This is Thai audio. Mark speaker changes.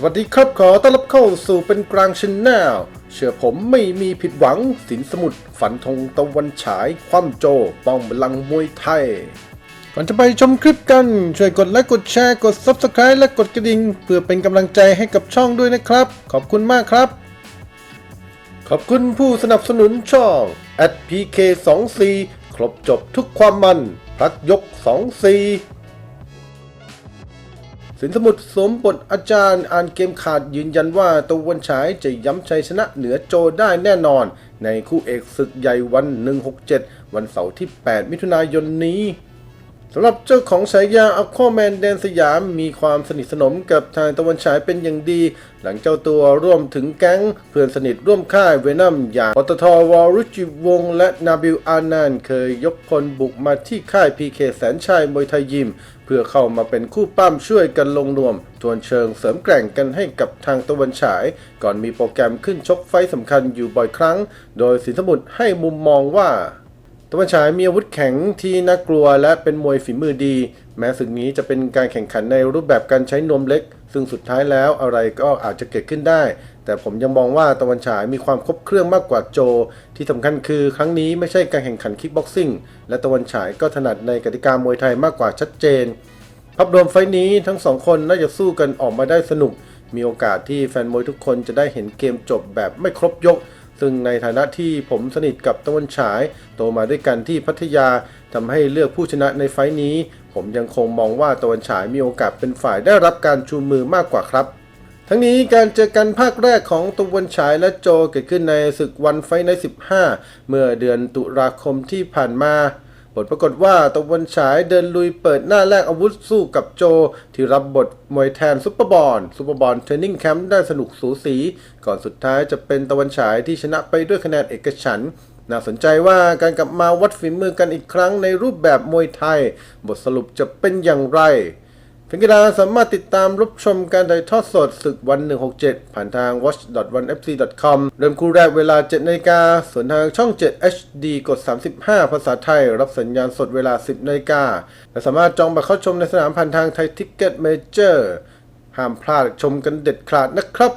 Speaker 1: สวัสดีครับขอต้อนรับเข้าสู่เป็นกลางชนแนลเชื่อผมไม่มีผิดหวังสินสมุทรฝันธงตะวันฉาย คว่ำโจ ป้องบลังมวยไทย ก่อนจะไปชมคลิปกัน ช่วยกดไลค์กดแชร์กด Subscribe และกดกระดิ่งเพื่อเป็นกำลังใจให้กับช่องด้วยนะครับ ขอบคุณมากครับ ขอบคุณผู้สนับสนุนช่อง @pk24 ครบจบทุกความมัน พักยก 24 สินสมุทรสมบทอาจารย์อ่านเกมขาดยืนยันว่าตะวันฉายจะย้ำชัยชนะเหนือโจได้แน่นอน ในคู่เอกศึกใหญ่วัน 167 วันเสาร์ที่ 8 มิถุนายนนี้ สำหรับเจ้าของฉายาอควาแมนแดนสยามมีความสนิทสนมกับทางตะวันฉายเป็นอย่างดี หลังเจ้าตัวร่วมถึงแก๊งเพื่อนสนิทร่วมค่ายเวนัมอย่างปตทวอรุจิวง และนาบิลอานันเคยยกพลบุกมาที่ค่ายพีเคแสนชัยมวยไทยยิม เพื่อเข้ามาเป็นคู่ปั้มช่วยกันลงนวม ทวนเชิงเสริมแกร่งกันให้กับทางตะวันฉาย ก่อนมีโปรแกรมขึ้นชกไฟสำคัญอยู่บ่อยครั้ง โดยสินสมุทรให้มุมมองว่า ตะวันฉายมีอาวุธแข็งที่น่ากลัวและเป็นมวยฝีมือดี แม้ศึกนี้จะเป็นการแข่งขันในรูปแบบการใช้นวมเล็ก ซึ่งสุดท้ายแล้วอะไรก็อาจจะเกิดขึ้นได้ แต่ผมยังมองว่าตะวันฉายมีความครบเครื่องมากกว่าโจ ที่สำคัญคือครั้งนี้ไม่ใช่การแข่งขันคิกบ็อกซิ่งและตะวันฉายก็ถนัดในกติกามวยไทยมากกว่าชัดเจนภาพรวมไฟล์นี้ทั้งสองคนน่าจะสู้กันออกมาได้สนุก มีโอกาสที่แฟนมวยทุกคนจะได้เห็นเกมจบแบบไม่ครบยก ซึ่งในฐานะที่ผมสนิทกับตะวันฉาย โตมาด้วยกันที่พัทยาทำให้เลือกผู้ชนะในไฟล์นี้ ผมยังคงมองว่าตะวันฉายมีโอกาสเป็นฝ่ายได้รับการชูมือมากกว่าครับ ทั้งนี้การเจอกันภาคแรกของตะวันฉายและโจเกิดขึ้นในศึกวันไฟใน 15 เมื่อเดือนตุลาคมที่ผ่านมา ผลปรากฏว่าตะวันฉายเดินลุยเปิดหน้าแรกอาวุธสู้กับโจ ที่รับบทมวยแทนซุปเปอร์บอลซุปเปอร์บอลเทรนนิ่งแคมป์ได้สนุกสูสี ก่อนสุดท้ายจะเป็นตะวันฉายที่ชนะไปด้วยคะแนนเอกฉันน่าสนใจว่าการกลับมาวัดฝีมือกันอีกครั้งในรูปแบบมวยไทย บทสรุปจะเป็นอย่างไร แฟนกีฬาสามารถติดตามรับชมการถ่ายทอดสดศึกวัน 167 ผ่านทาง watch.1fc.com เริ่มคู่แรกเวลา 7นาฬิกาส่วนทางช่อง 7 HD กด 35 ภาษาไทย รับสัญญาณสดเวลา 10นาฬิกาและสามารถจองบัตรเข้าชมในสนามผ่านทางไทยทิกเก็ตเมเจอร์ห้ามพลาดชมกันเด็ดขาดนะครับ